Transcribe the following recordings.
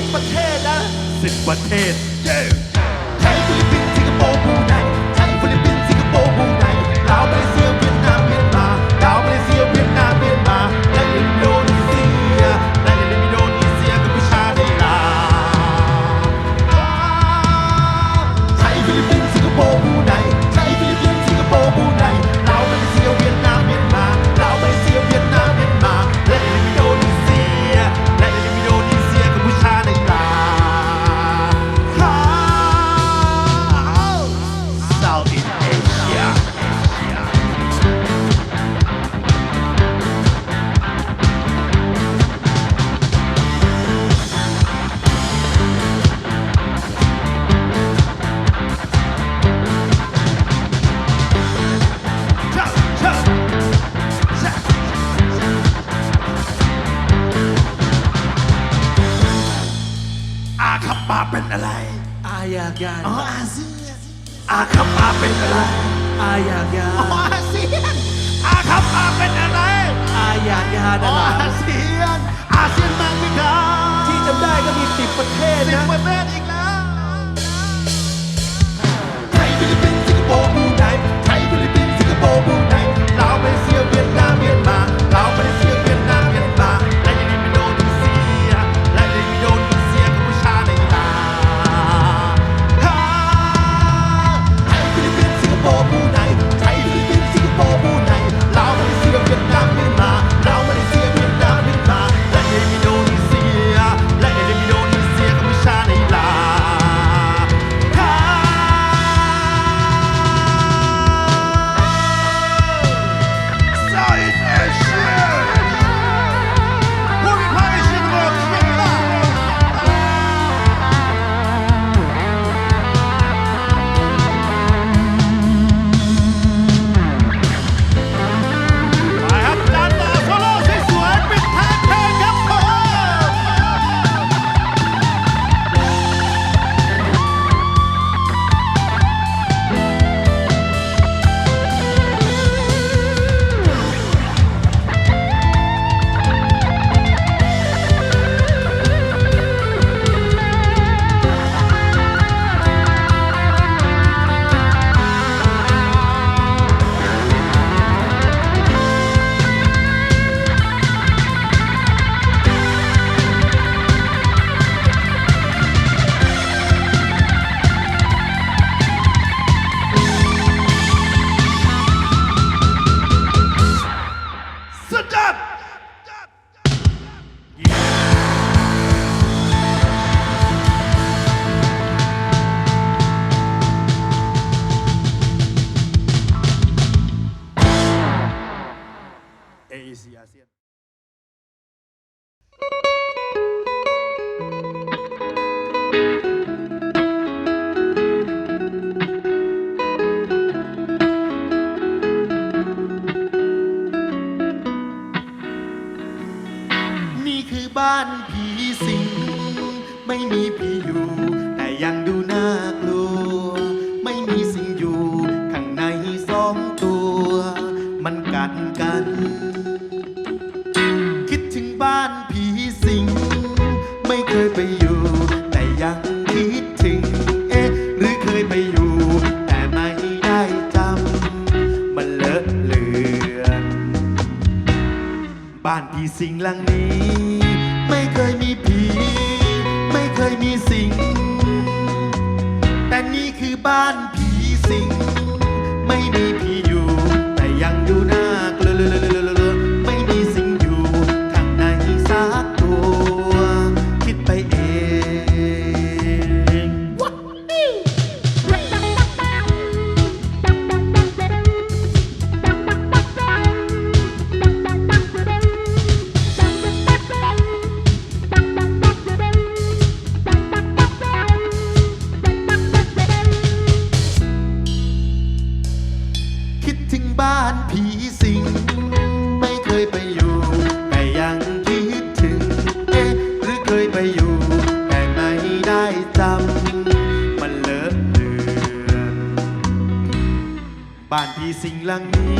สิบประเทศนะ สิบประเทศ เย้ Amen. บ้านผีสิงหลังนี้ ไม่เคยมีผี ไม่เคยมีสิง สิ่งหลังนี้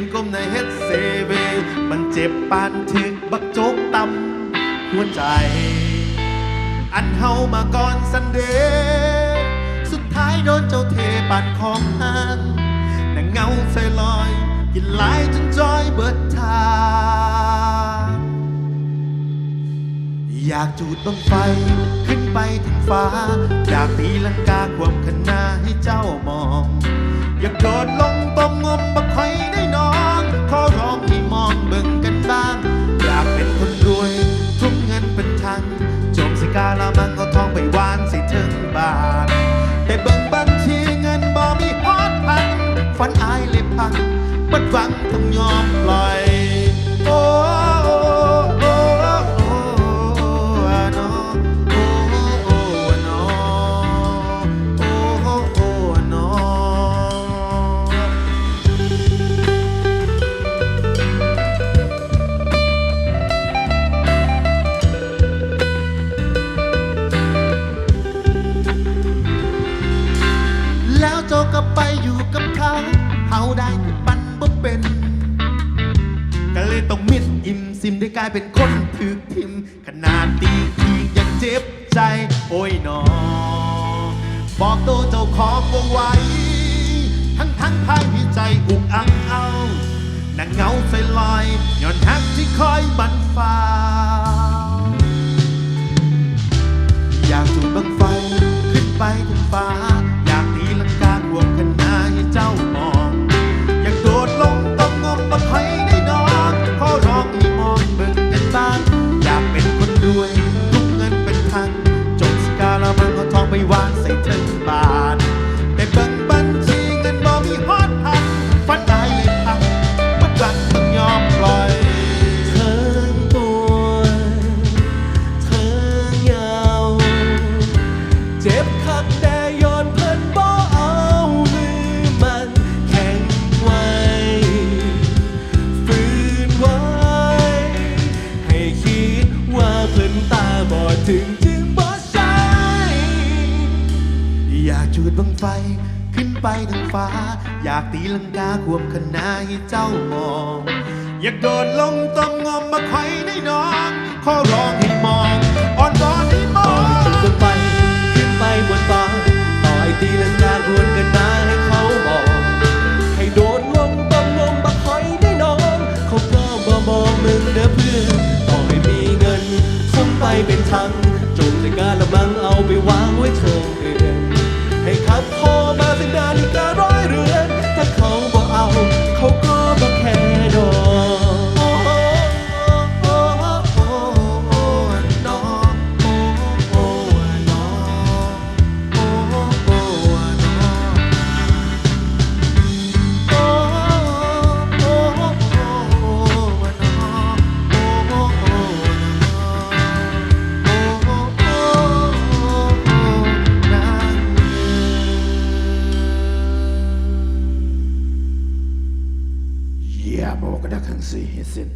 นก้มในเฮ็ดเซเว มันเจ็บปานถึกบักโจกตำหัวใจ อันเฮามาก่อนสันเดย์สุดท้ายโดนเจ้าเทปันของหานนั่งเงาใส่ลอย กินหลายจนจอยเบิดทางอยากจูดบังไฟขึ้นไปถึงฟ้า อยากตีลังกาความขนาให้เจ้ามอง อยากโดดลงต้มงมบักไข่ได้น้องข คนรวย ทุ่มเงินเป็นทังจมสิกาละมังเอาทองไปวานส่ถึงบาทแต่เบิ่งบัญชีเงินบ่มีฮอดพันฝันอายเลยพังบัดหวังต้องยอมายอุกอังเอานางเงาใส่ลอยย้อนหักที่คอยบันฟ้าอยากจูดบังไฟขึ้นไปถึงฟ้า ควมคณาให้เจ้ามอง อยากโดดลงต้มงมมาไข่ได้น้อง ขอร้องให้มองอ่อนวอนให้มอต่องขึ้นไปขึ้นไปบนฟ้าต่อยตีลังกาควรกันมาให้เขาบอก ให้โดดลงต้มลมบักหอยได้อนเขาก็บ่มองมึงเด้อเพื่อนต่อให้มีเงินคงไปเป็นทังจงาบอกกระดักขังสีให้สิ้น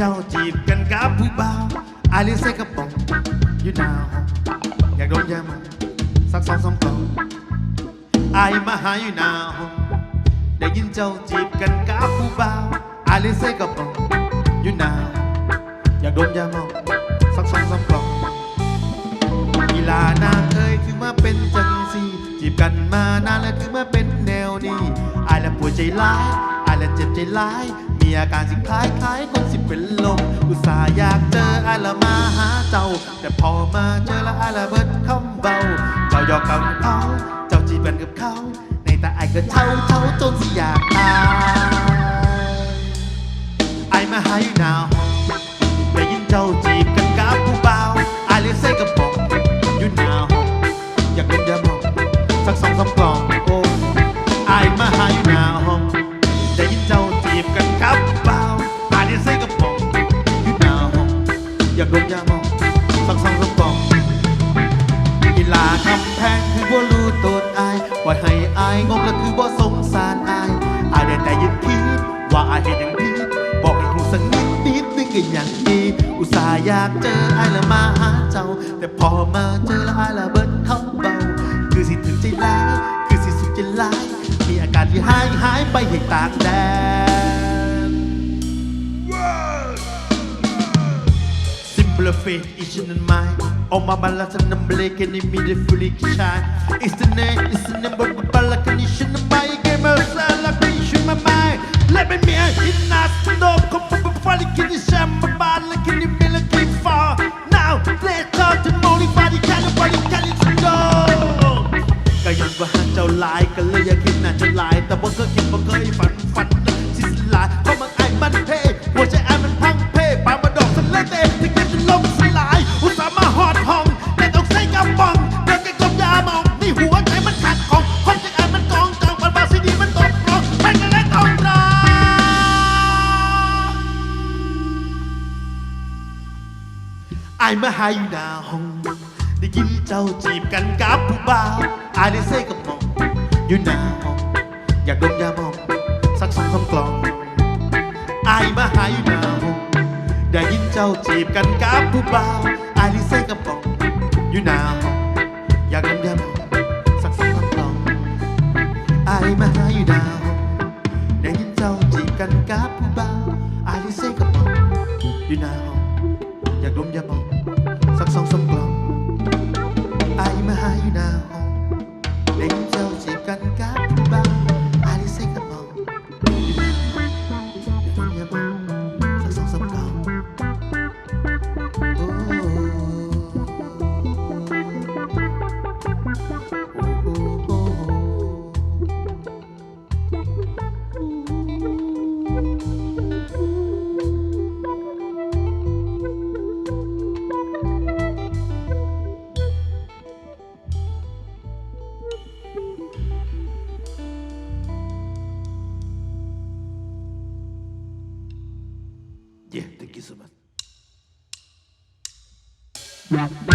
เจ้าจีบกันกับผู้บ่าวอาลยใส่กระป๋องอยู่หน้าห้องอยากโดนยามันสักสองสามกล่องไอายมาหาอยู่หน้าห้องได้ยินเจ้าจีบกันกับผู้บ่าวอาลยใส่กระป๋องอยู่หน้าห้อยากโดนยาเมาสักสองสามกล่องกีฬานางเอ้ยคือมาเป็นจังสีจีบกันมานานแล้วคือมาเป็นแนวนี้อายแล้วปวดใจร้ายอายแล้วเจ็บใจร้าย อาการสิคล้ายคล้ายคนสิเป็นลม อุตส่าห์อยากเจออาละมาหาเจ้า แต่พอมาเจอแล้วอาละเบิดคำเบา เจ้าหยอกกับเขา เจ้าจีบกันกับเขา ในตาอายก็เท่าเท่าจนสิอยากตายอายมา ไปให้ต่างแดน Simplify each and mine. On my balance and I'm breaking in me the fully shine. It's the name, it's the name, but the balacanition of my game of celebration, my mind. Let me me in us, no, come up before the kidney sham, my body, like in the middle, keep far. Now, let's talk to Molly, body, kind of body, can it go? ก็ยังว่าเจ้าหลายก็เลยอยากคิด น่าจะหลายแต่ว่าก็คิดว่าเคยฝันฝันสิสลายเพราะมันไอ้มันเพ่หัวใจไอ้มันพังเพ่ปามาดอกสเลเตที่เกิดจนลมสลาย อุตส่าห์มาหอดห้องแต่ต้องใส่กำบังเดินกันกลมยามองนี่หัวใจมันขาดของคนจากไอ้มันกองจังมันบาซีดีมันตกรองแม่งกันแล้วต้องรออายมาหาอยู่หน้าห้องได้ยินเจ้าจีบกันกับผู้บ่าวอได้เซ่กับองอยู่หน้าห้อง อยากดมยาหมอง สักสองสามกล่องอายมาหาอยู่หน้าห้องได้ยินเจ้าจีบกันกับผู้บ่าวอายได้เซ่กับหมองอยู่หน้าห้องอยากดมยาหมองสักสองสามกล่องอายมาหาอยู่หน้าห้องได้ยินเจ้าจีบกันกับผู้บ่าวอายได้เซ่กับหมองอยู่หน้าห้องอยากดมยาหม Yeah.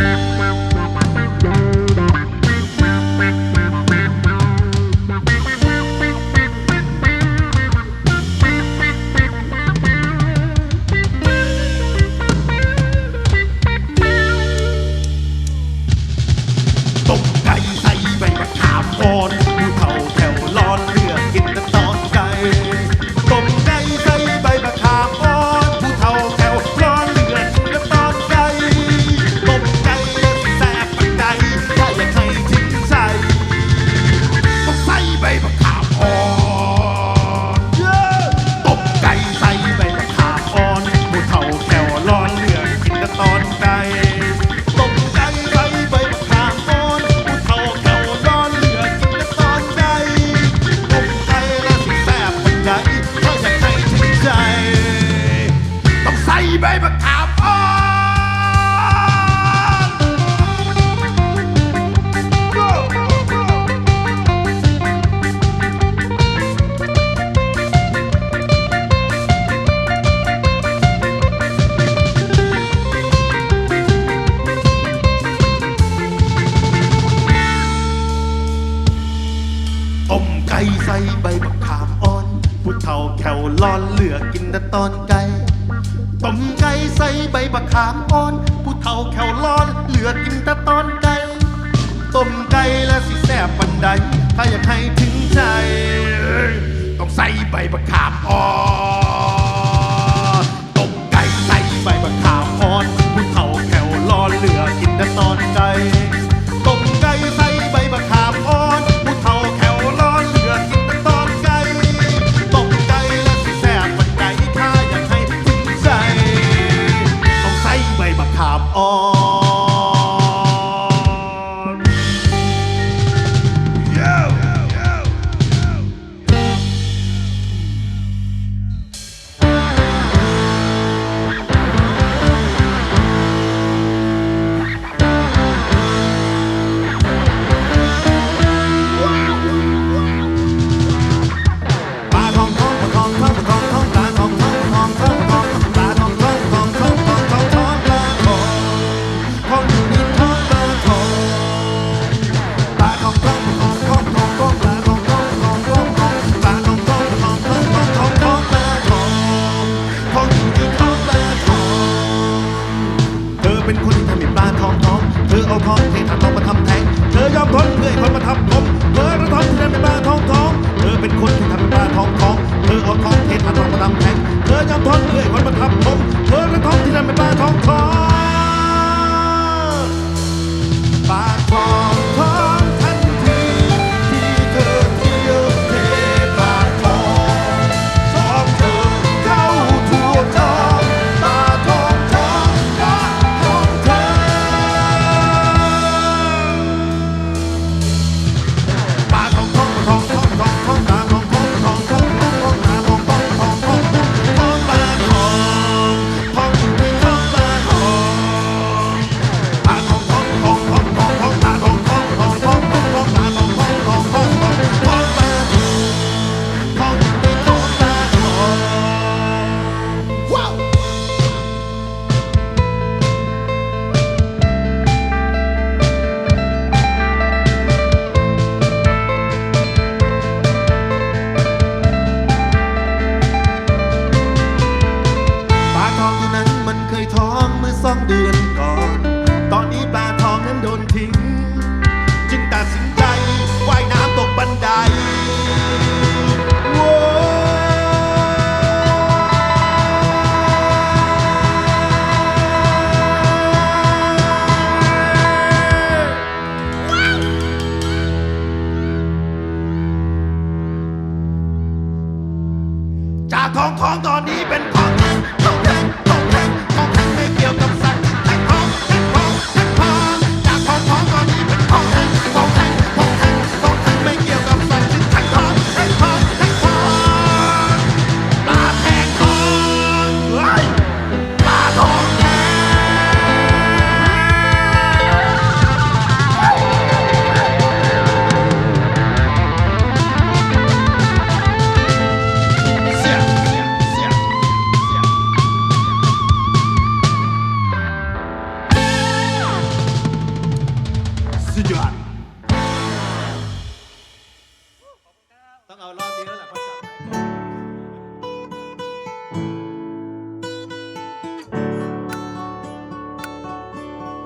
ตอนไก่ต้มไก่ใส่ใบบักขามอ่อน ผู้เฒ่าแขวร้อน เหลือกินแต่ตอนไก่ต้มไก่และสิแซ่บปันใด ถ้าอยากให้ถึงใจ ต้องใส่ใบบักขามอ่อน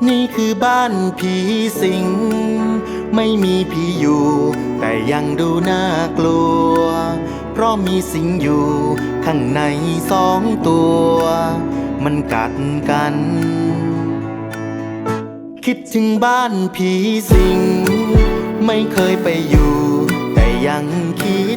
นี่คือบ้านผีสิง ไม่มีผีอยู่ แต่ยังดูน่ากลัว เพราะมีสิงอยู่ ข้างในสองตัว มันกัดกัน คิดถึงบ้านผีสิง ไม่เคยไปอยู่ แต่ยังคิด